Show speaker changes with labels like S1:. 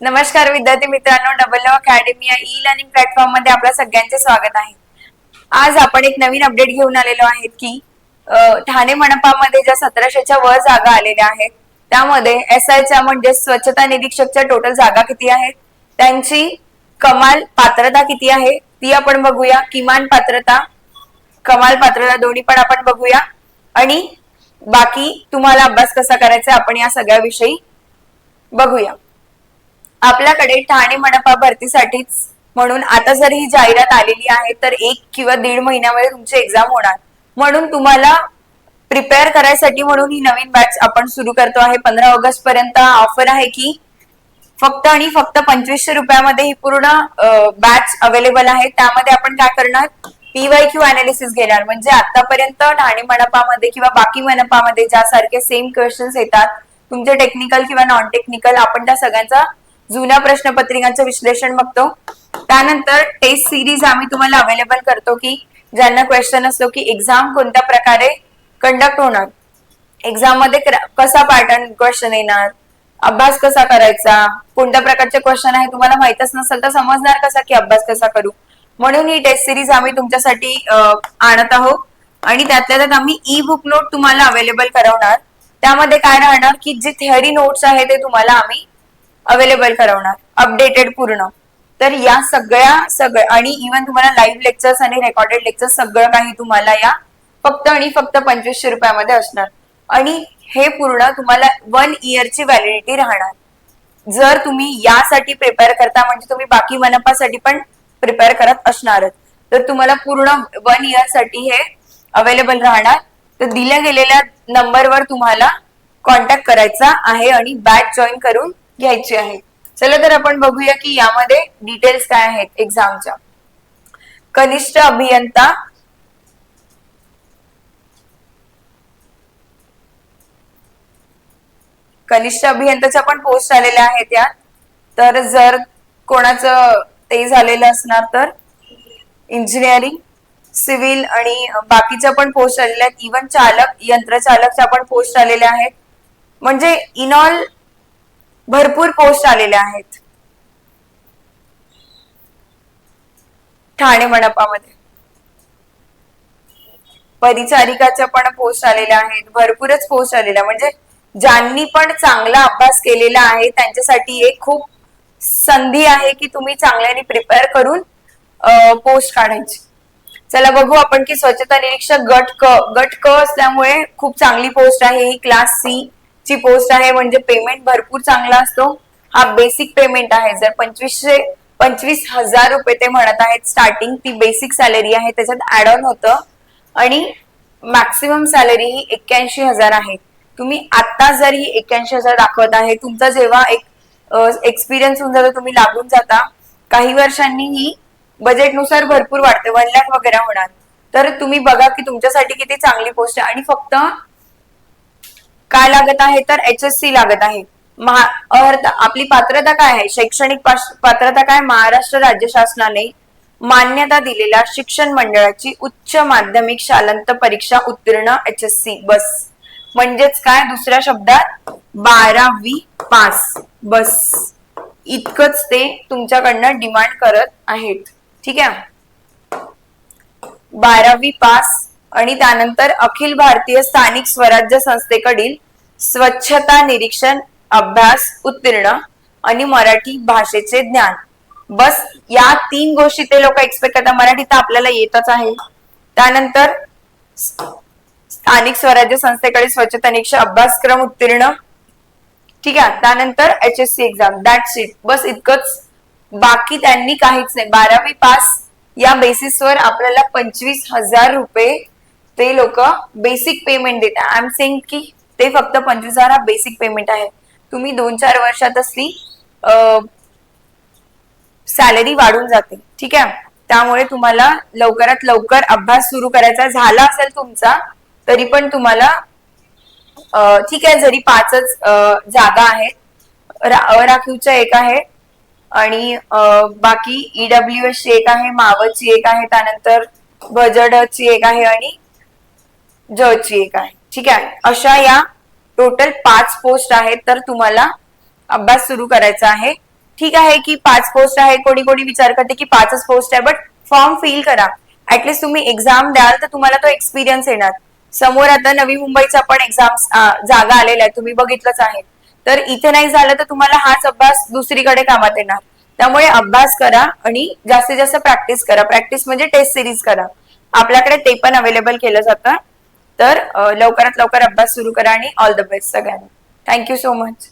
S1: नमस्कार विद्यार्थी मित्रांनो डबल अकॅडमी या ई लर्निंग प्लॅटफॉर्ममध्ये आपल्या सगळ्यांचे स्वागत आहे. आज आपण एक नवीन अपडेट घेऊन आलेलो आहेत की ठाणे मनपामध्ये ज्या सतराशेच्या वर जागा आलेल्या आहेत त्यामध्ये एस आयच्या म्हणजे स्वच्छता निरीक्षकच्या टोटल जागा किती आहेत त्यांची कमाल पात्रता किती आहे ती आपण बघूया. किमान पात्रता कमाल पात्रता दोन्ही पण आपण बघूया. आणि बाकी तुम्हाला अभ्यास कसा करायचा आपण या सगळ्याविषयी बघूया. आपल्याकडे ठाणे मनपा भरतीसाठीच म्हणून आता जर ही जाहिरात आलेली आहे तर एक किंवा दीड महिन्यामध्ये तुमची एक्झाम होणार. म्हणून तुम्हाला प्रिपेअर करायसाठी म्हणून ही नवीन बॅच आपण सुरू करतो आहे. पंधरा ऑगस्ट पर्यंत ऑफर आहे की फक्त आणि फक्त पंचवीसशे रुपयामध्ये ही पूर्ण बॅच अवेलेबल आहे. त्यामध्ये आपण काय करणार? पीवाय क्यू अनालिसिस घेणार. म्हणजे आतापर्यंत ठाणे मनपामध्ये किंवा बाकी मनपामध्ये ज्यासारखे सेम क्वेश्चन्स येतात तुमचे टेक्निकल किंवा नॉन टेक्निकल आपण त्या सगळ्यांचा जुन्या प्रश्नपत्रिकांचं विश्लेषण बघतो. त्यानंतर टेस्ट सिरीज आम्ही तुम्हाला अवेलेबल करतो की ज्यांना क्वेश्चन असतो की एक्झाम कोणत्या प्रकारे कंडक्ट होणार? एक्झाममध्ये कसा पॅटर्न क्वेश्चन येणार? अभ्यास कसा करायचा? कोणत्या प्रकारचे क्वेश्चन आहे तुम्हाला माहितच नसेल तर समजणार कसा की अभ्यास कसा करू? म्हणून ही टेस्ट सिरीज आम्ही तुमच्यासाठी आणत आहोत. आणि त्यातल्या त्यात आम्ही ई बुक नोट तुम्हाला अवेलेबल करवणार. त्यामध्ये काय राहणार की जे थेअरी नोट्स आहे ते तुम्हाला आम्ही अवेलेबल करवणार अपडेटेड पूर्ण. तर या सगळ्या सगळ्या आणि इव्हन तुम्हाला लाईव्ह लेक्चर्स आणि रेकॉर्डेड लेक्चर्स सगळं काही तुम्हाला या फक्त आणि फक्त पंचवीसशे रुपयामध्ये असणार. आणि हे पूर्ण तुम्हाला वन इयरची व्हॅलिडिटी राहणार. जर तुम्ही यासाठी प्रिपेअर करता म्हणजे तुम्ही बाकी मनपासाठी पण प्रिपेअर करत असणारच. तर तुम्हाला पूर्ण वन इयरसाठी हे अवेलेबल राहणार. तर दिल्या गेलेल्या नंबरवर तुम्हाला कॉन्टॅक्ट करायचा आहे आणि बॅच जॉईन करून घ्यायची आहे. चला तर आपण बघूया की यामध्ये डिटेल्स काय आहेत एक्झामच्या कनिष्ठ अभियंता. कनिष्ठ अभियंताच्या पण पोस्ट आलेल्या आहेत यात तर जर कोणाचं ते झालेलं असणार तर इंजिनिअरिंग सिव्हिल आणि बाकीच्या पण पोस्ट आलेल्या आहेत. इव्हन चालक यंत्रचालकच्या पण पोस्ट आलेल्या आहेत. म्हणजे इन ऑल भरपूर पोस्ट आलेल्या आहेत. ठाणे मनपामध्ये. परिचारिकाच्या पण पोस्ट आलेल्या आहेत. भरपूरच पोस्ट आलेल्या म्हणजे ज्यांनी पण चांगला अभ्यास केलेला आहे त्यांच्यासाठी एक खूप संधी आहे की तुम्ही चांगल्याने प्रिपेअर करून पोस्ट काढायची. चला बघू आपण की स्वच्छता निरीक्षक गट क गट क असल्यामुळे खूप चांगली पोस्ट आहे. ही क्लास सी. ची पोस्ट आहे म्हणजे पेमेंट भरपूर चांगला असतो. हा बेसिक पेमेंट आहे. जर पंचवीसशे पंचवीस हजार रुपये ते म्हणत आहेत स्टार्टिंग ती बेसिक सॅलरी आहे त्याच्यात ऍड ऑन होतं. आणि मॅक्सिमम सॅलरी ही एक्क्याऐंशी हजार आहे. तुम्ही आता जर ही एक्क्याऐंशी हजार दाखवत आहे तुमचा जेव्हा एक एक्सपिरियन्स होऊन जातो तुम्ही लागून जाता. काही वर्षांनी ही बजेटनुसार भरपूर वाढते. वन लाख वगैरे होणार. तर तुम्ही बघा की तुमच्यासाठी किती चांगली पोस्ट आहे. आणि फक्त काय लागत आहे तर एच एस सी लागत आहे. आपली पात्रता काय आहे? शैक्षणिक पात्रता काय? महाराष्ट्र राज्य शासनाने मान्यता दिलेल्या शिक्षण मंडळाची उच्च माध्यमिक शालांत परीक्षा उत्तीर्ण एच एस सी बस. म्हणजेच काय? दुसऱ्या शब्दात बारावी पास. बस. इतकंच ते तुमच्याकडनं डिमांड करत आहेत. ठीक आहे? बारावी पास आणि त्यानंतर अखिल भारतीय स्थानिक स्वराज्य संस्थेकडील स्वच्छता निरीक्षण अभ्यास उत्तीर्ण आणि मराठी भाषेचे ज्ञान. बस या तीन गोष्टी ते लोक एक्सपेक्ट करतात. मराठी तर आपल्याला येतच आहे. त्यानंतर स्थानिक स्वराज्य संस्थेकडे स्वच्छता निरीक्षण अभ्यासक्रम उत्तीर्ण. ठीक आहे? त्यानंतर H S C exam that it बस इतकंच. बाकी त्यांनी काहीच नाही. बारावी पास या बेसिसवर आपल्याला पंचवीस हजार रुपये ते लोक बेसिक पेमेंट देतात. आय एम सेंग की ते फक्त पंचवीस हजार हा बेसिक पेमेंट आहे. तुम्ही दोन चार वर्षात असली सॅलरी वाढून जाते. ठीक आहे? त्यामुळे तुम्हाला लवकरात लवकर अभ्यास सुरू करायचा. झाला असेल तुमचा तरी पण तुम्हाला ठीक आहे जरी पाचच जागा आहेत. रा- अराखीवच्या एक आहे आणि बाकी ईडब्ल्यू एस ची एक आहे मावची एक आहे त्यानंतर बजडची एक आहे आणि जची ची एक आहे. ठीक आहे? अशा या टोटल पाच पोस्ट आहेत तर तुम्हाला अभ्यास सुरू करायचा आहे. ठीक आहे की पाच पोस्ट आहे कोणी कोणी विचार करते की पाचच पोस्ट आहे बट फॉर्म फिल करा. ऍटलीस्ट तुम्ही एक्झाम द्याल तर तुम्हाला तो एक्सपिरियन्स येणार. समोर आता नवी मुंबईचा पण एक्झाम जागा आलेल्या आहेत तुम्ही बघितलंच आहे. तर इथे नाही झालं तर तुम्हाला हाच अभ्यास दुसरीकडे कामात येणार. त्यामुळे अभ्यास करा आणि जास्तीत जास्त प्रॅक्टिस करा. प्रॅक्टिस म्हणजे टेस्ट सिरीज करा. आपल्याकडे ते पण अवेलेबल केलं जातं. तर लवकरात लवकर अभ्यास सुरू करा आणि ऑल द बेस्ट सगळ्यांना. Thank you so much